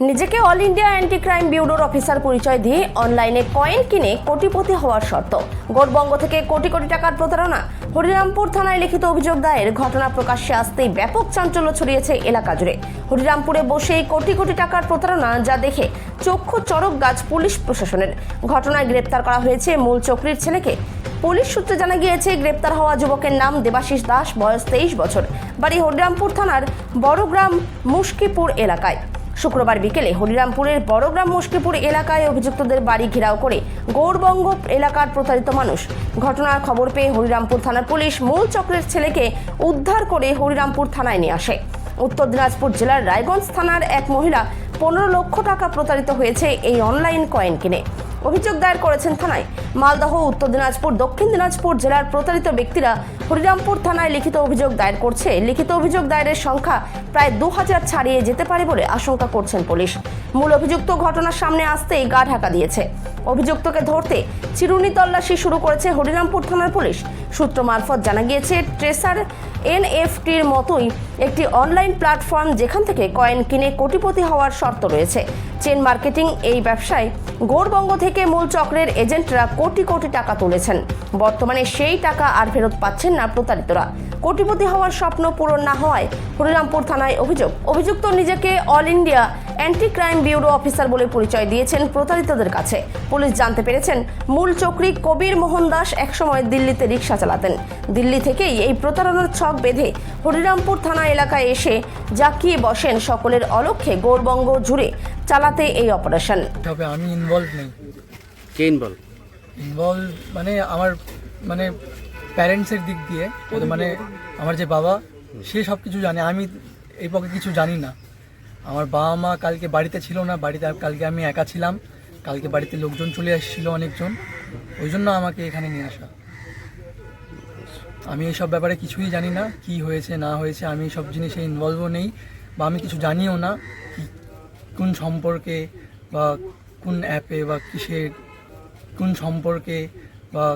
নিজেকে all India anti crime ব্যুরোর officer পরিচয় দিয়ে অনলাইনে কয়েন কিনে কোটিপতি হওয়ার শর্ত। গোটবঙ্গ থেকে কোটি কোটি টাকার প্রতারণা। হরিরামপুর থানায় লিখিত অভিযোগ দায়ের ঘটনা প্রকাশ্যে আসতেই ব্যাপক চাঞ্চল্য ছড়িয়েছে এলাকা জুড়ে। হরিরামপুরে বসেই কোটি কোটি টাকার প্রতারণা যা দেখে চক্ষু চরক গাছ পুলিশ প্রশাসনের। ঘটনায় গ্রেপ্তার করা হয়েছে মূল চক্রীর ছেলেকে। পুলিশ সূত্রে জানা গিয়েছে, গ্রেপ্তার হওয়া যুবকের নাম দেবাশিস দাস, বয়স তেইশ বছর। বাড়ি হরিরামপুর থানার বড়গ্রাম মুশকিপুর এলাকায়। শুক্রবার বিকেলে হরিরামপুরের বড়গ্রাম মুশকিপুর এলাকায় অভিযুক্তদের বাড়ি ঘেরাও করে গৌরবঙ্গ এলাকার প্রতারিত মানুষ। ঘটনার খবর পেয়ে হরিরামপুর থানার পুলিশ মূল চক্রের ছেলেকে উদ্ধার করে হরিরামপুর থানায় নিয়ে আসে। উত্তর দিনাজপুর জেলার রায়গঞ্জ থানার এক মহিলা পনেরো লক্ষ টাকা প্রতারিত হয়েছে এই অনলাইন কয়েন কিনে। অভিযোগ দায়ের করেছেন থানায়। মালদহ, উত্তর দিনাজপুর, দক্ষিণ দিনাজপুর জেলার প্রতারিত ব্যক্তিরা হরিরামপুর থানায় লিখিত অভিযোগ দায়ের করছে। লিখিত অভিযোগ দায়েরের সংখ্যা প্রায় দু হাজার ছাড়িয়ে যেতে পারে বলে আশঙ্কা করছেন পুলিশ। মূল অভিযুক্ত ঘটনার সামনে আসতেই গা ঢাকা দিয়েছে। অভিযুক্তকে ধরতে চিরুনি তল্লাশি শুরু করেছে হরিরামপুর থানার পুলিশ। সূত্র মারফত জানা গিয়েছে ট্রেসার এনএফটির মতোই একটি অনলাইন প্ল্যাটফর্ম যেখান থেকে কয়েন কিনে কোটিপতি হওয়ার শর্ত রয়েছে। চেন মার্কেটিং এই ব্যবসায় গৌরবঙ্গ থেকে মূল চক্রের এজেন্টরা কোটি কোটি টাকা তুলেছেন। বর্তমানে সেই টাকা আর ফেরত পাচ্ছেন না প্রতারিতরা। কোটিপতি হওয়ার স্বপ্ন পূরণ না হওয়ায় হরিরামপুর থানায় অভিযোগ। অভিযুক্ত নিজেকে all India anti crime bureau officer বলে পরিচয় দিয়েছেন প্রতারিতদের কাছে। পুলিশ জানতে পেরেছেন মূল চক্রী কবির মোহন দাস একসময় দিল্লিতে রিক্সা চালাতেন। দিল্লি থেকেই এই প্রতারণার ছক বেঁধে হরিরামপুর থানা এলাকায় এসে জাকিয়ে বসেন সকলের অলক্ষ্যে গৌরবঙ্গ জুড়ে চালাতে এই অপারেশন। তবে আমি ইনভলভ নেই। কে ইনভলভ ইনভলভ মানে আমার মানে প্যারেন্টসের দিক দিয়ে মানে আমার যে বাবা, সে সব কিছু জানে। আমি এই পক্ষে কিছু জানি না। আমার বাবা মা কালকে বাড়িতে ছিল না, বাড়িতে কালকে আমি একা ছিলাম। কালকে বাড়িতে লোকজন চলে এসেছিল অনেকজন। ওই জন্য আমাকে এখানে নিয়ে আসা। আমি এইসব ব্যাপারে কিছুই জানি না, কি হয়েছে, না হয়েছে। আমি সব জিনিসে ইনভলভও নেই বা আমি কিছু জানিও না কোন সম্পর্কে বা কোন অ্যাপে বা কিসের, কোন সম্পর্কে বা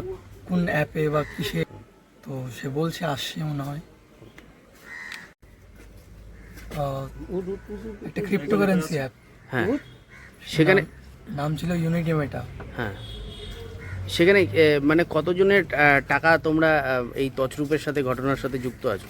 কোন অ্যাপে বা কিসে তো সে বলছে আসছে মনে হয়। একটা ক্রিপ্টোকারেন্সি অ্যাপ হ্যাঁ। সেখানে নাম ছিল ইউনিটি মেটা হ্যাঁ। সেখানে মানে কতজনের টাকা তোমরা এই তছরূপের সাথে ঘটনার সাথে যুক্ত আছো?